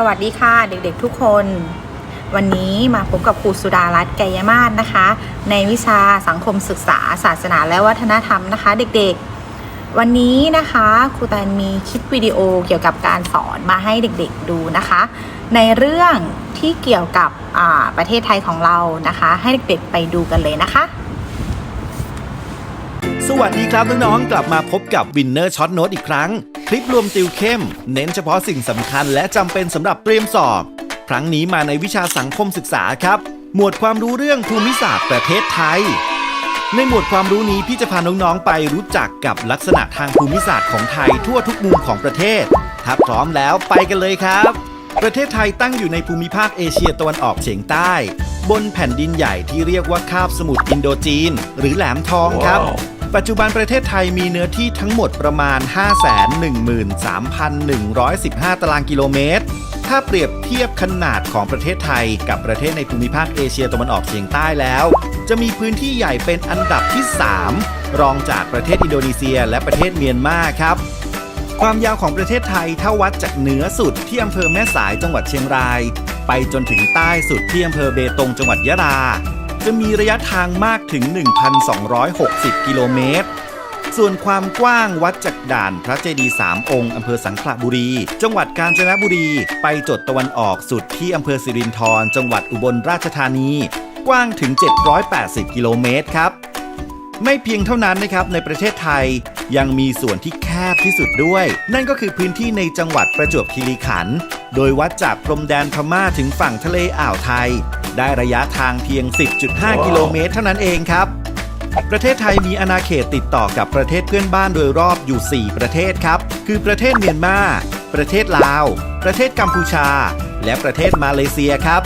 สวัสดีค่ะเด็กๆทุกคน วันนี้มาพบกับครูสุดารัตน์ไกยมาศนะคะ ในวิชาสังคมศึกษา ศาสนาและวัฒนธรรมนะคะ เด็กๆ วันนี้นะคะครูแตนมีคลิปวิดีโอเกี่ยวกับการสอนมาให้เด็กๆดูนะคะ ในเรื่องที่เกี่ยวกับประเทศไทยของเรานะคะ ให้เด็กๆไปดูกันเลยนะคะ สวัสดีครับน้องๆ กลับมาพบกับ Winner Shot Note อีกครั้ง คลิปรวมติวเข้ม เน้นเฉพาะสิ่งสำคัญและจำเป็นสำหรับเตรียมสอบ ครั้งนี้มาในวิชาสังคมศึกษาครับ หมวดความรู้เรื่องภูมิศาสตร์ประเทศไทย ในหมวดความรู้นี้พี่จะพาน้องๆ ไปรู้จักกับลักษณะทางภูมิศาสตร์ของไทยทั่วทุกมุมของประเทศ ถ้าพร้อมแล้วไปกันเลยครับ ประเทศไทยตั้งอยู่ในภูมิภาคเอเชียตะวันออกเฉียงใต้ บนแผ่นดินใหญ่ที่เรียกว่าคาบสมุทรอินโดจีน หรือแหลมทองครับ ปัจจุบันประเทศไทยมีเนื้อที่ทั้งหมดประมาณ 513,115 ตารางกิโลเมตร ถ้าเปรียบเทียบขนาดของประเทศไทยกับประเทศในภูมิภาคเอเชียตะวันออกเฉียงใต้แล้ว จะมีพื้นที่ใหญ่เป็นอันดับที่ 3 รองจากประเทศอินโดนีเซียและประเทศเมียนมาครับความยาวของประเทศไทยถ้าวัดจากเหนือสุดที่อำเภอแม่สายจังหวัดเชียงราย ไปจนถึงใต้สุดที่อำเภอเบตงจังหวัดยะลา จะมีระยะทางมากถึง 1,260 กิโลเมตร ส่วนความกว้างวัดจากด่านพระเจดีย์สามองค์อำเภอสังขละบุรี จังหวัดกาญจนบุรี ไปจดตะวันออกสุดที่อำเภอสิรินธรจังหวัดอุบลราชธานี กว้างถึง 780 กิโลเมตรครับ ไม่เพียงเท่านั้นนะครับในประเทศไทยยังมีส่วนที่แคบที่สุดด้วย นั่นก็คือพื้นที่ในจังหวัดประจวบคีรีขันธ์โดยวัดจากพรมแดนพม่าถึงฝั่งทะเลอ่าวไทย ได้ระยะทางเพียง 10.5 กิโลเมตรเท่านั้นเองครับ ประเทศไทยมีอาณาเขตติดต่อกับประเทศเพื่อนบ้านโดยรอบอยู่ 4 ประเทศครับ คือประเทศเมียนมา ประเทศลาว ประเทศกัมพูชา และประเทศมาเลเซียครับ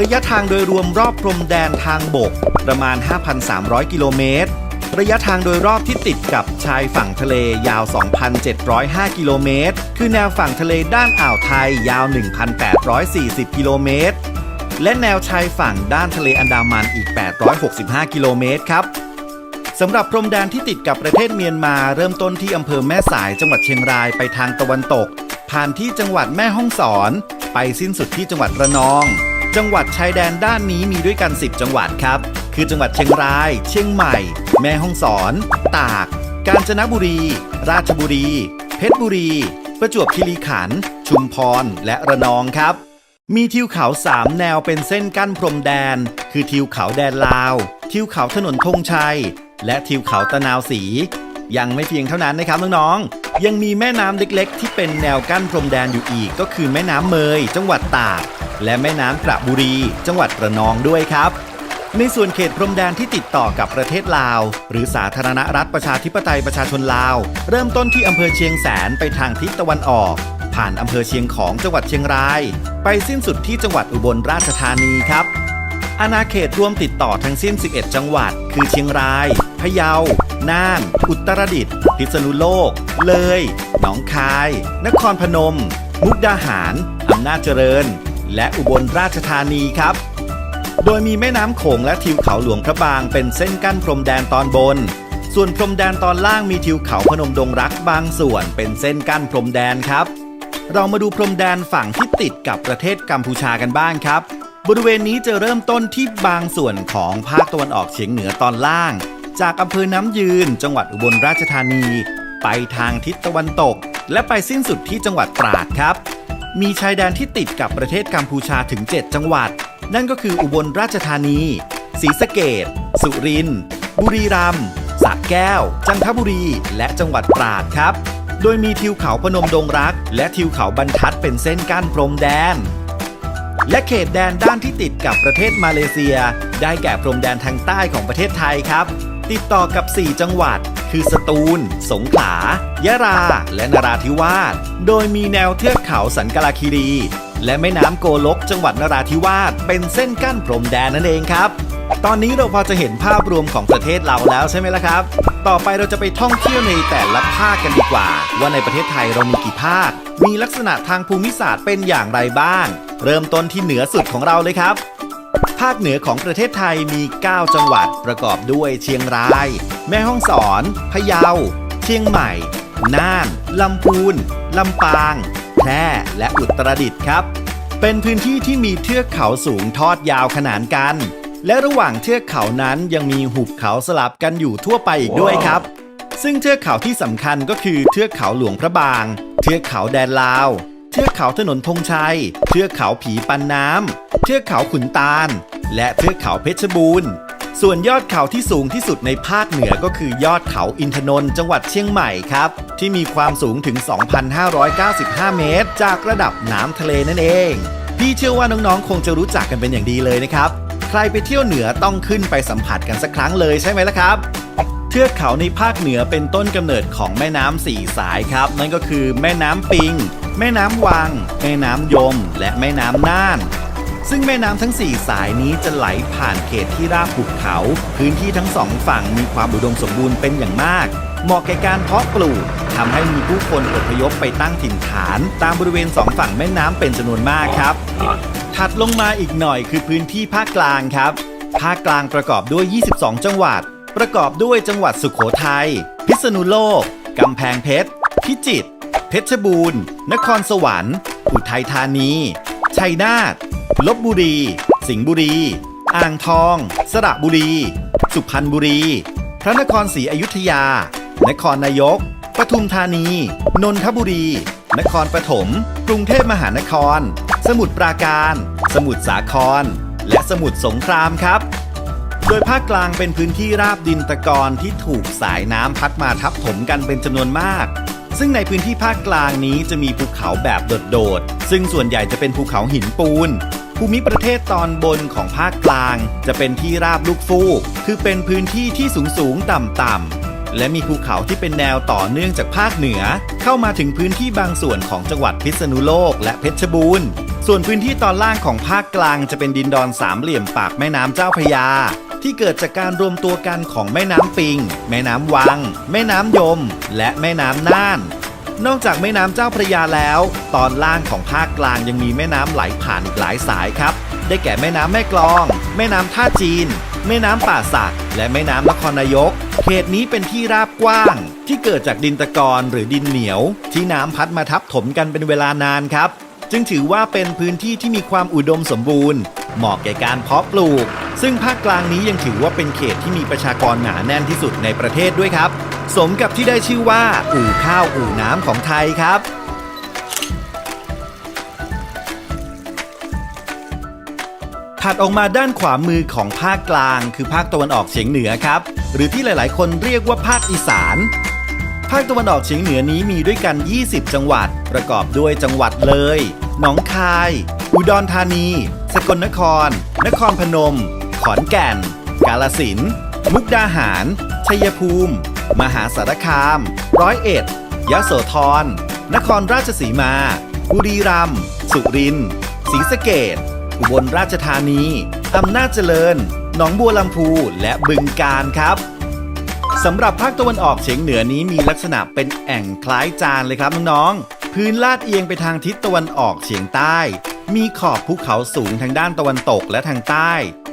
ระยะทางโดยรวมรอบพรมแดนทางบก ประมาณ 5,300 กิโลเมตรระยะทางโดยรอบที่ติดกับชายฝั่งทะเลยาว 2,705 กิโลเมตร คือแนวฝั่งทะเลด้านอ่าวไทยยาว 1,840 กิโลเมตร และแนวชายฝั่งด้านทะเลอันดามันอีก 865 กิโลเมตรครับสำหรับพรมแดนที่ติดกับประเทศเมียนมาเริ่มต้นที่อำเภอแม่สายจังหวัดเชียงรายไปทางตะวันตก ผ่านที่จังหวัดแม่ฮ่องสอน ไปสิ้นสุดที่จังหวัดระนอง จังหวัดชายแดนด้านนี้มีด้วยกัน 10 จังหวัดครับ คือจังหวัดเชียงราย เชียงใหม่ แม่ฮ่องสอน ตาก กาญจนบุรี ราชบุรี เพชรบุรี ประจวบคีรีขันธ์ชุมพรและระนองครับ มีทิวเขาสามแนวเป็นเส้นกั้นพรมแดน คือทิวเขาแดนลาว ทิวเขาถนนธงชัย และทิวเขาตะนาวสี ยังไม่เพียงเท่านั้นนะครับน้องๆ ยังมีแม่น้ำเล็กๆ ที่เป็นแนวกั้นพรมแดนอยู่อีก ก็คือแม่น้ำเมย จังหวัดตาก และแม่น้ำกระบุรี จังหวัดระนองด้วยครับ ในส่วนเขตพรมแดนที่ติดต่อกับประเทศลาว หรือสาธารณรัฐประชาธิปไตยประชาชนลาว เริ่มต้นที่อำเภอเชียงแสนไปทางทิศตะวันออก ผ่านอำเภอเชียงของจังหวัดเชียงราย ไปสิ้นสุดที่จังหวัดอุบลราชธานีครับ อาณาเขตรวมติดต่อทั้งสิ้น 11 จังหวัด คือเชียงราย พะเยา น่าน อุตรดิตถ์ พิษณุโลก เลย หนองคาย นครพนม มุกดาหาร อำนาจเจริญ และอุบลราชธานีครับ โดยมีแม่น้ำโขงและทิวเขาหลวงพระบางเป็นเส้นกั้นพรมแดนตอนบนส่วนพรมแดนตอนล่างมีทิวเขาพนมดงรักบางส่วนเป็นเส้นกั้นพรมแดนครับ เรามาดูพรมแดนฝั่งที่ติดกับประเทศกัมพูชากันบ้างครับ บริเวณนี้จะเริ่มต้นที่บางส่วนของภาคตะวันออกเฉียงเหนือตอนล่าง จากอำเภอน้ำยืน จังหวัดอุบลราชธานี ไปทางทิศตะวันตก และไปสิ้นสุดที่จังหวัดตราดครับ มีชายแดนที่ติดกับประเทศกัมพูชาถึง 7 จังหวัด นั่นก็คืออุบลราชธานีศรีสะเกดสุรินทร์บุรีรัมย์สระแก้ว จันทบุรี และจังหวัดตราดครับ โดยมีทิวเขาพนมดงรัก และทิวเขาบรรทัดเป็นเส้นกั้นพรมแดน และเขตแดนด้านที่ติดกับประเทศมาเลเซีย ได้แก่พรมแดนทางใต้ของประเทศไทยครับ ติดต่อกับ 4 จังหวัด คือสตูล สงขลายะราและนราธิวาส โดยมีแนวเทือกเขาสันกลาคีรี และแม่น้ำโกลกจังหวัดนราธิวาสเป็นเส้นกั้นพรมแดนนั่นเองครับ ตอนนี้เราพอจะเห็นภาพรวมของประเทศเราแล้วใช่ไหมล่ะครับ ต่อไปเราจะไปท่องเที่ยวในแต่ละภาคกันดีกว่า ว่าในประเทศไทยเรามีกี่ภาค มีลักษณะทางภูมิศาสตร์เป็นอย่างไรบ้าง เริ่มต้นที่เหนือสุดของเราเลยครับ ภาคเหนือของประเทศไทยมี 9 จังหวัดประกอบด้วยเชียงราย แม่ฮ่องสอน พะเยา เชียงใหม่ น่าน ลำพูน ลำปาง แพร่ และอุตรดิตถ์ครับ เป็นพื้นที่ที่มีเทือกเขาสูงทอดยาวขนานกัน และระหว่างเทือกเขานั้นยังมีหุบเขาสลับกันอยู่ทั่วไปอีกด้วยครับ ซึ่งเทือกเขาที่สำคัญก็คือเทือกเขาหลวงพระบาง เทือกเขาแดนลาว เทือกเขาถนนธงชัย เทือกเขาผีปันน้ำ เทือกเขาขุนตาล และเทือกเขาเพชรบูรณ์ ส่วนยอดเขาที่สูงที่สุดในภาคเหนือก็คือยอดเขาอินทนนท์จังหวัดเชียงใหม่ครับ ที่มีความสูงถึง 2,595 เมตร จากระดับน้ำทะเลนั่นเอง พี่เชื่อว่าน้องๆ คงจะรู้จักกันเป็นอย่างดีเลยนะครับ ใครไปเที่ยวเหนือต้องขึ้นไปสัมผัสกันสักครั้งเลยใช่ไหมล่ะครับ เทือกเขาในภาคเหนือเป็นต้นกำเนิดของแม่น้ำสี่สายครับ นั่นก็คือแม่น้ำปิง แม่น้ำวัง แม่น้ำยม และแม่น้ำน่านซึ่งแม่น้ำทั้ง 4 สายนี้จะไหลผ่านเขตที่ราบหุบเขา พื้นที่ทั้งสองฝั่งมีความอุดมสมบูรณ์เป็นอย่างมาก เหมาะแก่การเพาะปลูกทำให้มีผู้คนอพยพไปตั้งถิ่นฐาน ตามบริเวณสองฝั่งแม่น้ำเป็นจำนวนมากครับ ถัดลงมาอีกหน่อยคือพื้นที่ภาคกลางครับ ภาคกลางประกอบด้วย 22 จังหวัด ประกอบด้วยจังหวัดสุขโขทัย พิษณุโลก กำแพงเพชร พิจิตร เพชรบูรณ์ นครสวรรค์ อุทัยธานี ชัยนาท ลบบุรี สิงห์บุรี อ่างทอง สระบุรี สุพรรณบุรี พระนครศรีอยุธยา นครนายก ปทุมธานี นนทบุรี นครปฐม กรุงเทพมหานคร สมุทรปราการ สมุทรสาคร และสมุทรสงครามครับ โดยภาคกลางเป็นพื้นที่ราบดินตะกอนที่ถูกสายน้ำพัดมาทับถมกันเป็นจำนวนมาก ซึ่งในพื้นที่ภาคกลางนี้จะมีภูเขาแบบโดดๆ ซึ่งส่วนใหญ่จะเป็นภูเขาหินปูนภูมิประเทศตอนบนของภาคกลาง จะเป็นที่ราบลูกฟูก คือเป็นพื้นที่ที่สูงสูงๆต่ำ และมีภูเขาที่เป็นแนวต่อเนื่องจากภาคเหนือ เข้ามาถึงพื้นที่บางส่วนของจังหวัดพิษณุโลกและเพชรบูรณ์ ส่วนพื้นที่ตอนล่างของภาคกลางจะเป็นดินดอนสามเหลี่ยมปากแม่น้ำเจ้าพระยา ที่เกิดจากการรวมตัวกันของแม่น้ำปิง แม่น้ำวัง แม่น้ำยม และแม่น้ำน่านนอกจากแม่น้ำเจ้าพระยาแล้ว ตอนล่างของภาคกลางยังมีแม่น้ำไหลผ่านอีกหลายสายครับ ได้แก่แม่น้ำแม่กลอง แม่น้ำท่าจีน แม่น้ำป่าสัก และแม่น้ำนครนายก เขตนี้เป็นที่ราบกว้าง ที่เกิดจากดินตะกอนหรือดินเหนียว ที่น้ำพัดมาทับถมกันเป็นเวลานานครับ จึงถือว่าเป็นพื้นที่ที่มีความอุดมสมบูรณ์ เหมาะแก่การเพาะปลูก ซึ่งภาคกลางนี้ยังถือว่าเป็นเขตที่มีประชากรหนาแน่นที่สุดในประเทศด้วยครับ สมกับที่ได้ชื่อว่า อู่ข้าวอู่น้ำของไทยครับ ถัดออกมาด้านขวามือของภาคกลาง คือภาคตะวันออกเฉียงเหนือครับ หรือที่หลาย ๆ คนเรียกว่าภาคอีสาน ภาคตะวันออกเฉียงเหนือนี้มีด้วยกัน 20 จังหวัด ประกอบด้วยจังหวัดเลย หนองคาย อุดรธานี สกลนคร นครพนม ขอนแก่น กาลสิน มุกดาหาร ชัยภูมิ มหาสารคาม ร้อยเอ็ด ยโสธร นครราชสีมา บุรีรัมย์ สุรินทร์ ศรีสะเกษ อุบลราชธานี อำนาจเจริญ หนองบัวลำพู และบึงกาฬครับสำหรับภาคตะวันออกเฉียงเหนือนี้มีลักษณะเป็นแอ่งคล้ายจานเลยครับน้องๆ พื้นลาดเอียงไปทางทิศตะวันออกเฉียงใต้ มีขอบภูเขาสูงทางด้านตะวันตกและทางใต้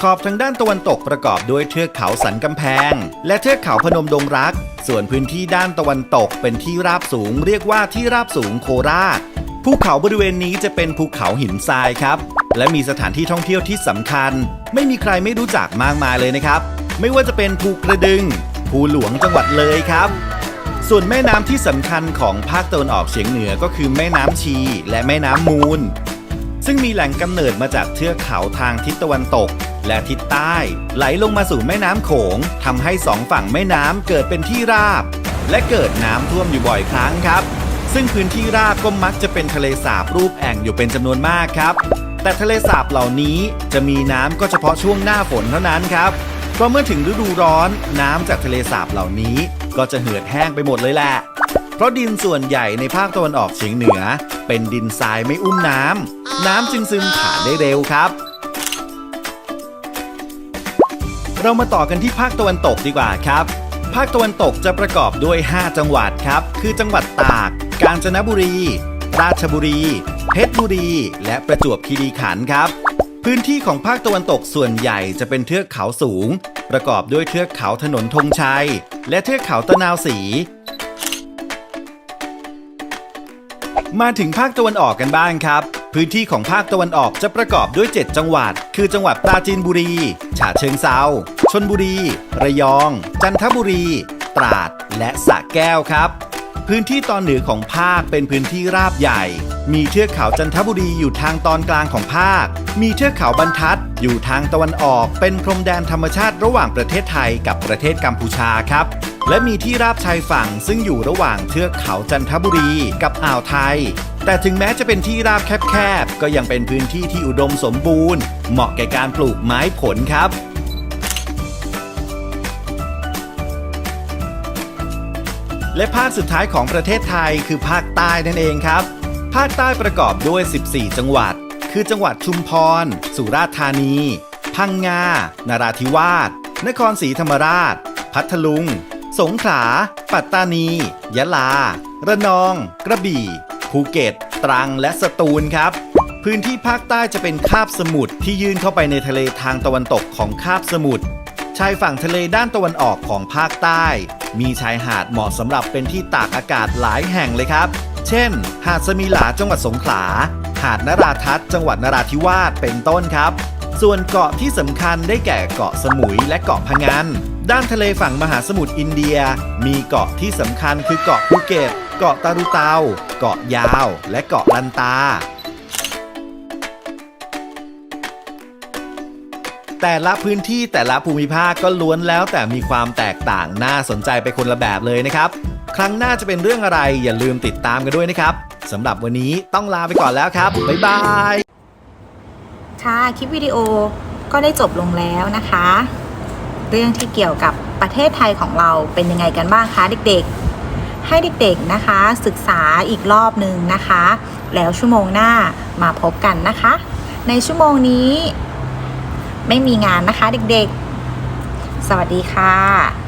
ขอบทางด้านตะวันตกประกอบด้วยเทือกเขาสันกำแพง และเทือกเขาพนมดงรัก ส่วนพื้นที่ด้านตะวันตกเป็นที่ราบสูง เรียกว่าที่ราบสูงโคราช ภูเขาบริเวณนี้จะเป็นภูเขาหินทรายครับ และมีสถานที่ท่องเที่ยวที่สำคัญ ไม่มีใครไม่รู้จักมากมายเลยนะครับ ไม่ว่าจะเป็นภูกระดึง ภูหลวงจังหวัดเลยครับ ส่วนแม่น้ำที่สำคัญของภาคตะวันออกเฉียงเหนือก็คือแม่น้ำชีและแม่น้ำมูล ซึ่งมีแหล่งกำเนิดมาจากเทือกเขาทางทิศตะวันตก และทิศใต้ ไหลลงมาสู่แม่น้ำโขงทำให้สองฝั่งแม่น้ำเกิดเป็นที่ราบ และเกิดน้ำท่วมอยู่บ่อยครั้งครับซึ่งพื้นที่ราบก็มักจะเป็นทะเลสาบรูปแอ่งอยู่เป็นจำนวนมากครับ แต่ทะเลสาบเหล่านี้จะมีน้ำก็เฉพาะช่วงหน้าฝนเท่านั้นครับเพราะเมื่อถึงฤดูร้อนน้ำจากทะเลสาบเหล่านี้ ก็จะเหือดแห้งไปหมดเลยแหละ เพราะดินส่วนใหญ่ในภาคตะวันออกเฉียงเหนือ เป็นดินทรายไม่อุ้มน้ำน้ำจึงซึมผ่านได้เร็วครับเรามาต่อกันที่ภาคตะวันตกดีกว่าครับ ภาคตะวันตกจะประกอบด้วย 5 จังหวัดครับ คือจังหวัดตาก กาญจนบุรี ราชบุรี เพชรบุรี และประจวบคีรีขันธ์ครับ พื้นที่ของภาคตะวันตกส่วนใหญ่จะเป็นเทือกเขาสูง ประกอบด้วยเทือกเขาถนนธงชัย และเทือกเขาตะนาวศรีมาถึงภาคตะวันออกกันบ้างครับ พื้นที่ของภาคตะวันออกจะประกอบด้วย 7 จังหวัด คือจังหวัดปราจีนบุรี ฉะเชิงเซาชนบุรี ระยอง จันทบุรี ตราด และสระแก้วครับ พื้นที่ตอนเหนือของภาคเป็นพื้นที่ราบใหญ่ มีเทือกเขาจันทบุรีอยู่ทางตอนกลางของภาค มีเทือกเขาบรรทัด อยู่ทางตะวันออก เป็นพรมแดนธรรมชาติระหว่างประเทศไทยกับประเทศกัมพูชาครับ และมีที่ราบชายฝั่งซึ่งอยู่ระหว่างเทือกเขาจันทบุรีกับอ่าวไทย แต่ถึงแม้จะเป็นที่ราบแคบๆ ก็ยังเป็นพื้นที่ที่อุดมสมบูรณ์ เหมาะแก่การปลูกไม้ผลครับ และภาคสุดท้ายของประเทศไทยคือภาคใต้นั่นเองครับ ภาคใต้ประกอบด้วย 14 จังหวัด คือจังหวัดชุมพร สุราษฎร์ธานี พังงา นราธิวาส นครศรีธรรมราช พัทลุง สงขลา ปัตตานี ยะลา ระนอง กระบี่ ภูเก็ต ตรัง และสตูลครับพื้นที่ภาคใต้จะเป็นคาบสมุทรที่ยื่นเข้าไปในทะเลทางตะวันตกของคาบสมุทรชายฝั่งทะเลด้านตะวันออกของภาคใต้ มีชายหาดเหมาะสำหรับเป็นที่ตากอากาศหลายแห่งเลยครับ เช่น หาดสมีหลาจังหวัดสงขลา หาดนราทัศน์จังหวัดนราธิวาสเป็นต้นครับ ส่วนเกาะที่สำคัญได้แก่เกาะสมุยและเกาะพะงัน ด้านทะเลฝั่งมหาสมุทรอินเดีย มีเกาะที่สำคัญคือเกาะภูเก็ต เกาะตารุเตา เกาะยาว และเกาะลันตา แต่ละพื้นที่แต่ละภูมิภาคก็ล้วนแล้วแต่มีความแตกต่างน่าสนใจไปคนละแบบเลยนะครับ ครั้งหน้าจะเป็นเรื่องอะไรอย่าลืมติดตามกันด้วยนะครับสำหรับวันนี้ต้องลาไปก่อนแล้วครับ บ๊ายบาย ค่ะคลิปวิดีโอก็ได้จบลงแล้วนะคะ เรื่องที่เกี่ยวกับประเทศไทยของเราเป็นยังไงกันบ้างคะเด็กๆ ให้เด็กๆนะคะ ศึกษาอีกรอบหนึ่งนะคะ แล้วชั่วโมงหน้ามาพบกันนะคะ ในชั่วโมงนี้ ไม่มีงานนะคะเด็กๆ สวัสดีค่ะ